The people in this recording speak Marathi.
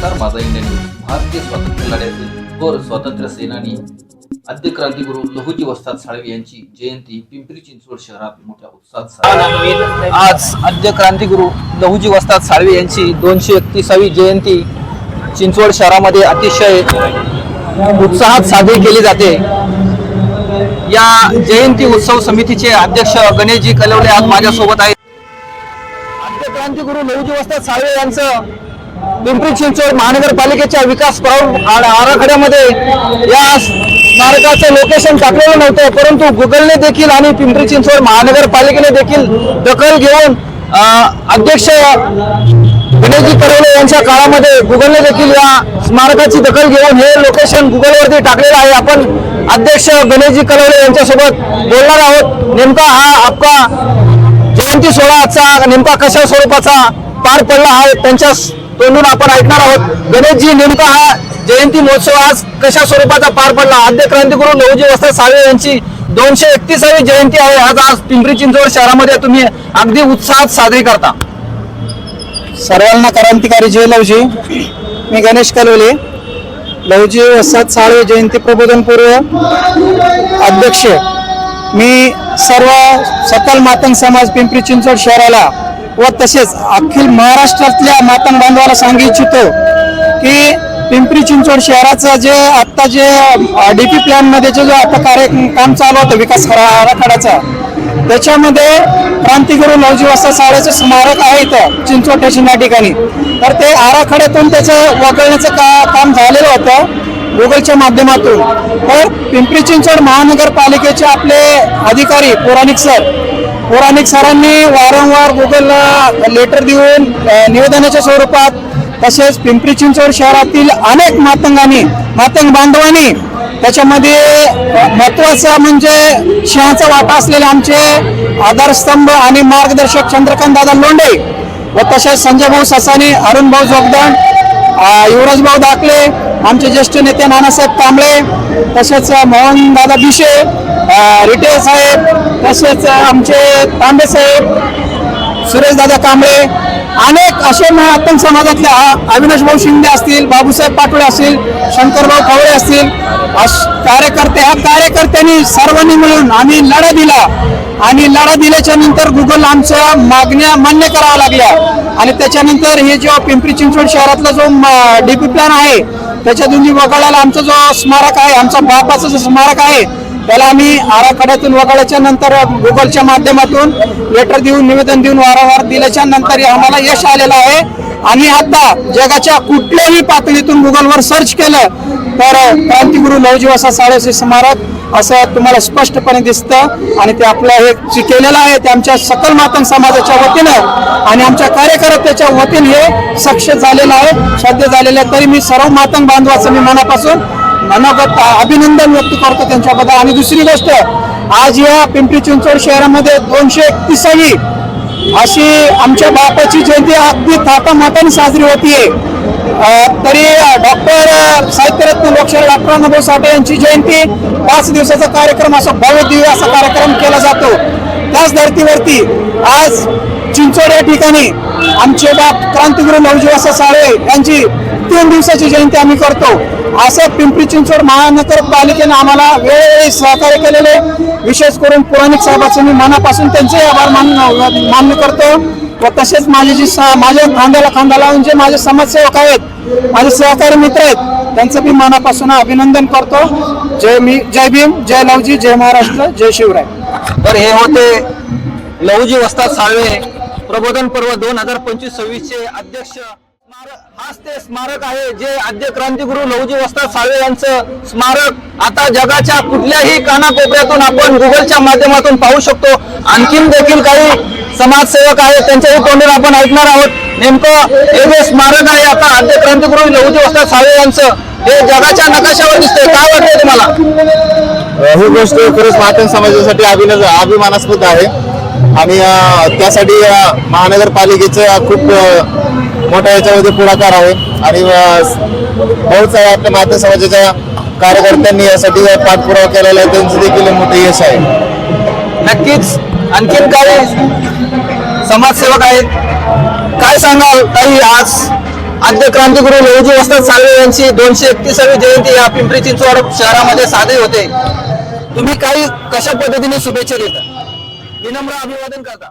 नमस्कार माझा इंडियन न्यूज. भारतीय स्वातंत्र्य लढ्यातील थोर स्वातंत्र्य सेनानी आद्य क्रांतिगुरु लहुजी वस्ताद साळवे यांची जयंती पिंपरी चिंचवड शहरात मोठ्या उत्साहात आज आद्य क्रांतिगुरु लहुजी वस्ताद साळवे यांची दोनशे एकतीसावी जयंती चिंचवड शहरामध्ये अतिशय उत्साहात साजरी केली जाते. या जयंती उत्सव समितीचे अध्यक्ष गणेशजी कलवले आज माझ्यासोबत आहेत. आद्य क्रांतिगुरु लहुजी वस्ताद साळवे यांचं पिंपरी चिंचवड महानगरपालिकेच्या विकास आराखड्यामध्ये या स्मारकाचं लोकेशन टाकलेलं नव्हतं परंतु गुगलने देखील आणि पिंपरी चिंचवड महानगरपालिकेने देखील दखल घेऊन अध्यक्ष विनयजी परवले यांच्या काळामध्ये गुगलने देखील या स्मारकाची दखल घेऊन हे लोकेशन गुगलवरती टाकलेलं आहे. आपण अध्यक्ष गणेशजी कलवले यांच्यासोबत बोलणार आहोत. नेमका हा आपका जयंती सोहळा आजचा नेमका कशा स्वरूपाचा पार पडला आहे त्यांच्या तोंडून आपण ऐकणार आहोत. गणेशजी नेमका हा जयंती महोत्सव आज कशा स्वरूपाचा पार पडला? आद्य क्रांतिगुरु नवजी वस्त्र सावे यांची दोनशे एकतीसावी जयंती आहे. आज आज पिंपरी चिंचवड शहरामध्ये तुम्ही अगदी उत्साहात साजरी करता. सर्वांना क्रांतिकारी जय लवजी मी गणेश कलवले. लवजी वसाद साळवे जयंती प्रबोधनपूर्व अध्यक्ष. मी सर्व सकल मातंग समाज पिंपरी चिंचवड शहराला व तसेच अखिल महाराष्ट्रातल्या मातंग बांधवाला सांगू इच्छितो की पिंपरी चिंचवड शहराचं जे आत्ता जे डी पी प्लॅनमध्ये जे जो आता कार्य काम चालू होतं विकास आराखड्याचा त्याच्यामध्ये क्रांतिगुरु लवजी वस्ता साळेचं स्मारक आहे इथं चिंचवड स्टेशन या ठिकाणी. तर ते आराखड्यातून त्याचं वगळण्याचं का काम झालेलं होतं गुगलच्या माध्यमातून. तर पिंपरी चिंचवड महानगरपालिकेचे आपले अधिकारी पौराणिक सर पौराणिक सरांनी वारंवार गुगलला लेटर देऊन निवेदनाच्या स्वरूपात तसेच पिंपरी चिंचवड शहरातील अनेक मातंगांनी मातंग बांधवांनी त्याच्यामध्ये महत्वाचं म्हणजे शिहाचा वाटा असलेले आमचे आधारस्तंभ आणि मार्गदर्शक चंद्रकांत दादा लोंढे व तसेच संजय भाऊ ससाने अरुण भाऊ जोगदान युवराज भाऊ दाखले आमचे ज्येष्ठ नेते नानासाहेब कांबळे तसेच मोहन दादा बिशे रिटे साहेब तसेच आमचे तांबे साहेब सुरेशदादा कांबळे अनेक असे महात्म समाजातल्या अविनाश भाऊ शिंदे असतील बाबूसाहेब पाटोळे असतील शंकरभाऊ खवळे असतील अश- कार्यकर्ते ह्या कार्यकर्त्यांनी सर्वांनी मिळून आम्ही लढा दिला. आणि लढा दिल्याच्या नंतर गुगल आमच्या मागण्या मान्य कराव्या लागल्या. आणि त्याच्यानंतर हे जेव्हा पिंपरी चिंचवड शहरातला जो डीपी प्लॅन आहे त्याच्या दोन्ही वगळायला आमचा जो स्मारक आहे आमचा बापाचं जो स्मारक आहे त्याला आम्ही आराखड्यातून वगळल्याच्या नंतर गुगलच्या माध्यमातून लेटर देऊन निवेदन देऊन वारंवार दिल्याच्या नंतर आम्हाला यश आलेलं आहे. आणि आता जगाच्या कुठल्याही पातळीतून गुगलवर सर्च केलं तर क्रांतिगुरु लवजी वसा स्मारक असं तुम्हाला स्पष्टपणे दिसतं आणि ते आपलं हे जे केलेलं आहे ते आमच्या सकल मातंग समाजाच्या वतीनं आणि आमच्या कार्यकर्त्याच्या वतीने हे सक्ष झालेलं आहे साध्य झालेलं आहे. तरी मी सर्व मातंग बांधवाचं मी मनापासून मनोगत अभिनंदन व्यक्त करतो त्यांच्याबद्दल. आणि दुसरी गोष्ट आज या पिंपरी चिंचवड शहरामध्ये दोनशे एकतीसावी अशी आमच्या बापाची जयंती अगदी थाटामाटाने साजरी होतीये. तरी डॉक्टर साहित्यरत्न लोकशाही डॉक्टर अण्णाभाऊ साठे यांची जयंती पाच दिवसाचा कार्यक्रम असा भव्य असा कार्यक्रम केला जातो. त्याच धर्तीवरती आज चिंचोड या ठिकाणी आमचे बाप क्रांतिगुरु नवजी साळे यांची तीन दिवसाची जयंती आम्ही करतो. असं पिंपरी चिंचवड महानगरपालिकेने आम्हाला वेळोवेळी सहकार्य केलेले विशेष करून पुराणिक साहेबांचे मी मनापासून त्यांचे आभार मान मान्य करतो. व तसेच माझे जे स- माझ्या खांद्याला खांदा लावून जे माझे समाजसेवक आहेत माझे सहकारी मित्र आहेत त्यांचं मी मनापासून अभिनंदन करतो. जय मी जय भीम जय लवजी जय महाराष्ट्र जय शिवराय. तर हे होते लवजी वस्ताद साळवे प्रबोधन पर्व दोन हजार पंचवीस सव्वीसचे अध्यक्ष स्मारक. हाच ते स्मारक आहे जे आद्य क्रांतीगुरु लवजी वस्ताद साळवे यांचं स्मारक. आता जगाच्या कुठल्याही कानाकोपऱ्यातून आपण गुगलच्या माध्यमातून पाहू शकतो. आणखीन देखील काही समाजसेवक आहेत त्यांच्याही तोंडून आपण ऐकणार आहोत. नेमकं हे जे स्मारक आहे आता आद्य क्रांतीपूर्वी लहुजी वस्ताद सावे यांचं हे जगाच्या नकाशावर दिसतंय. काय वाटतंय तुम्हाला? ही गोष्ट खरंच मातंग समाजासाठी अभिन अभिमानास्पद आहे. आणि त्यासाठी महानगरपालिकेचं खूप मोठ्या मोठा याच्यामध्ये पुढाकार आहे. आणि बहुत साऱ्या आपल्या मातंग समाजाच्या कार्यकर्त्यांनी यासाठी पाठपुरावा केलेला आहे. त्यांचं देखील मोठं यश आहे. नक्कीच. आणखीन काही समाजसेवक आहेत. काय सांगाल? काही आज आद्य क्रांतिगुरु लहुजी वस्ताद साळवे यांची दोनशे एकतीसावी जयंती या पिंपरी चिंचवड शहरामध्ये साधे होते. तुम्ही काही कशा पद्धतीने शुभेच्छा देता? विनम्र अभिवादन करता.